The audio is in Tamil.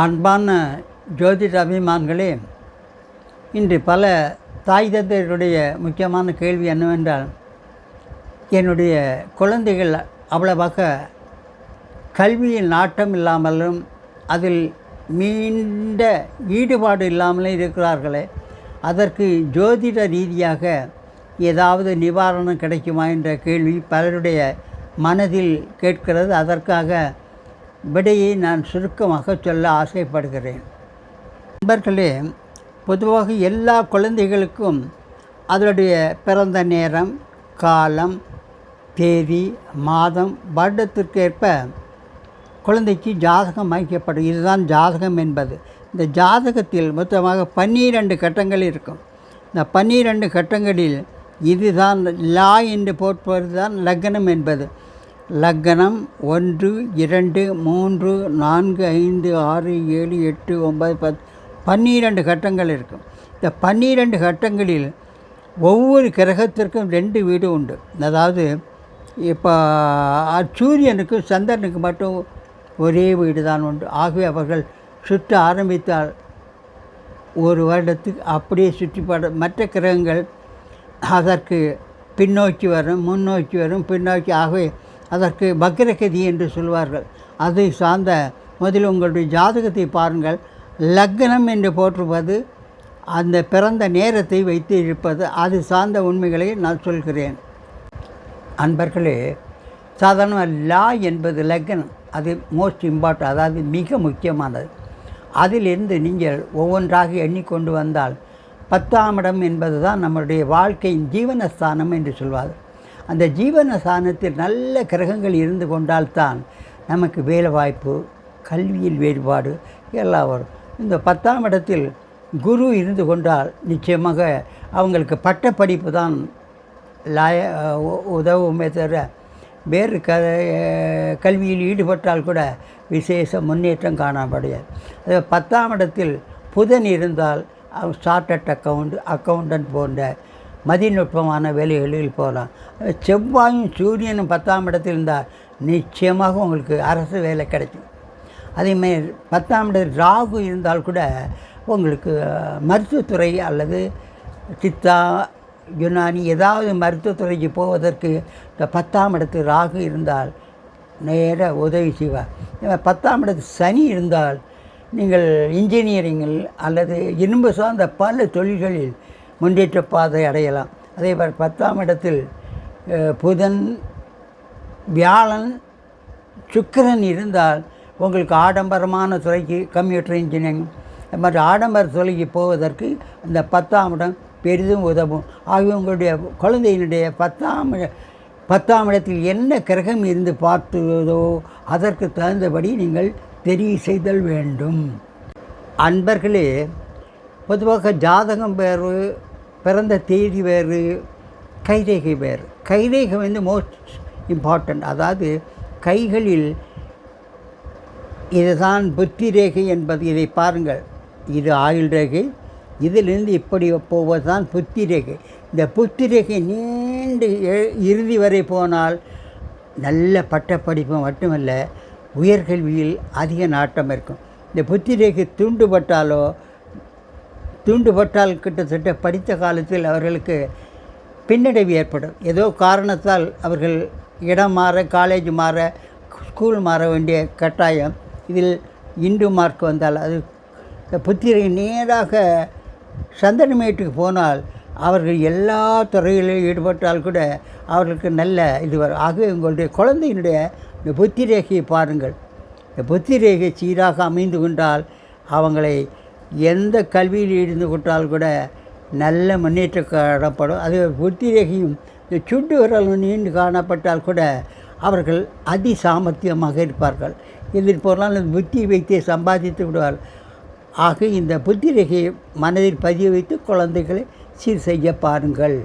அன்பான ஜோதிட அபிமான்களே இன்று பல தாய் தந்தையருடைய முக்கியமான கேள்வி என்னவென்றால் என்னுடைய குழந்தைகள் அவ்வளவாக கல்வியில் நாட்டம் இல்லாமலும் அதில் மீண்ட ஈடுபாடு இல்லாமலும் இருக்கிறார்களே அதற்கு ஜோதிட ரீதியாக ஏதாவது நிவாரணம் கிடைக்குமா என்ற கேள்வி பலருடைய மனதில் கேட்கிறது. அதற்காக விடையை நான் சுருக்கமாக சொல்ல ஆசைப்படுகிறேன். நண்பர்களே பொதுவாக எல்லா குழந்தைகளுக்கும் அதனுடைய பிறந்த நேரம் காலம் தேதி மாதம் வருடத்திற்கேற்ப குழந்தைக்கு ஜாதகம் அமைக்கப்படும். இதுதான் ஜாதகம் என்பது. இந்த ஜாதகத்தில் மொத்தமாக பன்னிரண்டு கட்டங்கள் இருக்கும். இந்த பன்னிரண்டு கட்டங்களில் இதுதான் லா என்று போட்பது தான் லக்னம் என்பது. லக்னம் ஒன்று இரண்டு மூன்று நான்கு ஐந்து ஆறு ஏழு எட்டு ஒன்பது பத்து பன்னிரெண்டு கட்டங்கள் இருக்கும். இந்த பன்னிரெண்டு கட்டங்களில் ஒவ்வொரு கிரகத்திற்கும் ரெண்டு வீடு உண்டு. அதாவது இப்போ சூரியனுக்கு சந்திரனுக்கு மட்டும் ஒரே வீடு தான் உண்டு. ஆகவே அவர்கள் சுற்ற ஆரம்பித்தால் ஒரு வருடத்துக்கு அப்படியே சுற்றிப்பட. மற்ற கிரகங்கள் அதற்கு பின்னோக்கி வரும் முன்னோக்கி வரும் பின்னோக்கி ஆகவே அதற்கு பக்ரகதி என்று சொல்வார்கள். அதை சார்ந்த முதலில் உங்களுடைய ஜாதகத்தை பாருங்கள். லக்னம் என்று போற்றுவது அந்த பிறந்த நேரத்தை வைத்து இருப்பது அது சார்ந்த உண்மைகளை நான் சொல்கிறேன். அன்பர்களே சாதாரணமாக லா என்பது லக்னம். அது மோஸ்ட் இம்பார்ட்டன் அதாவது மிக முக்கியமானது. அதிலிருந்து நீங்கள் ஒவ்வொன்றாக எண்ணிக்கொண்டு வந்தால் பத்தாம் இடம் என்பது தான் நம்மளுடைய வாழ்க்கையின் ஜீவனஸ்தானம் என்று சொல்வார்கள். அந்த ஜீவனஸ்தானத்தில் நல்ல கிரகங்கள் இருந்து கொண்டால்தான் நமக்கு வேலை வாய்ப்பு கல்வியில் வேறுபாடு எல்லாம் வரும். இந்த பத்தாம் இடத்தில் குரு இருந்து கொண்டால் நிச்சயமாக அவங்களுக்கு பட்டப்படிப்பு தான் லாய உதவுமே தவிர வேறு க கல்வியில் ஈடுபட்டால் கூட விசேஷ முன்னேற்றம் காணப்படையாது அது பத்தாம் இடத்தில் புதன் இருந்தால் சார்ட்டட் அக்கவுண்ட் அக்கௌண்டன்ட் போன்ற மதிநுட்பமான வேலைகளில் போகலாம். செவ்வாயும் சூரியனும் பத்தாம் இடத்தில் இருந்தால் நிச்சயமாக உங்களுக்கு அரசு வேலை கிடைக்கும். அதேமாரி பத்தாம் இடத்தில் ராகு இருந்தால் கூட உங்களுக்கு மருத்துவத்துறை அல்லது சித்தா யுனானி ஏதாவது மருத்துவத்துறைக்கு போவதற்கு இந்த பத்தாம் இடத்து ராகு இருந்தால் நேர உதவி செய்வார். பத்தாம் இடத்து சனி இருந்தால் நீங்கள் இன்ஜினியரிங்கில் அல்லது இரும்பு சார்ந்த பல தொழில்களில் முன்னேற்ற பாதை அடையலாம். அதே போல் பத்தாம் இடத்தில் புதன் வியாழன் சுக்கரன் இருந்தால் உங்களுக்கு ஆடம்பரமான துறைக்கு கம்ப்யூட்டர் இன்ஜினியரிங் அது மாதிரி ஆடம்பர துறைக்கு போவதற்கு இந்த பத்தாம் இடம் பெரிதும் உதவும். ஆகவே உங்களுடைய குழந்தையினுடைய பத்தாம் பத்தாம் இடத்தில் என்ன கிரகம் இருந்து பார்த்துவதோ அதற்கு தகுந்தபடி நீங்கள் தெரிவு செய்தல் வேண்டும். அன்பர்களே பொதுவாக ஜாதகம் பேர் பிறந்த தேதி வேறு கைரேகை வேறு. கைரேகை வந்து மோஸ்ட் இம்பார்ட்டண்ட் அதாவது கைகளில் இதுதான் புத்தி ரேகை என்பது. இதை பாருங்கள். இது ஆயுள் ரேகை. இதிலிருந்து இப்படி போவது தான் புத்தி ரேகை. இந்த புத்தி ரேகை நீண்டு இறுதி வரை போனால் நல்ல பட்டப்படிப்பு மட்டுமல்ல உயர்கல்வியில் அதிக நாட்டம் இருக்கும். இந்த புத்தி ரேகை தூண்டுபட்டாலோ தூண்டுபட்டால் கிட்டத்தட்ட படித்த காலத்தில் அவர்களுக்கு பின்னடைவு ஏற்படும். ஏதோ காரணத்தால் அவர்கள் இடம் மாற காலேஜ் மாற ஸ்கூல் மாற வேண்டிய கட்டாயம் இதில் இந்து மார்க் வந்தால் அது புத்திரை நேராக சந்தனமேட்டுக்கு போனால் அவர்கள் எல்லா துறையிலும் ஈடுபட்டால் கூட அவர்களுக்கு நல்ல இது வரும். ஆகவே உங்களுடைய குழந்தையினுடைய இந்த புத்தி ரேகையை பாருங்கள். இந்த புத்தி ரேகை சீராக அமைந்து கொண்டால் அவங்களை எந்த கல்வியில் இருந்து கொட்டால் கூட நல்ல முன்னேற்றம் காணப்படும். அது புத்தி ரேகையும் இந்த சுண்டு விரல் நீண்டு காணப்பட்டால் கூட அவர்கள் அதி சாமர்த்தியமாக இருப்பார்கள். இதில் போனால் புத்தி வைத்தே சம்பாதித்து விடுவார் ஆக இந்த புத்தி ரேகையை மனதில் பதிய வைத்து குழந்தைகளை சீர் செய்ய பாருங்கள்.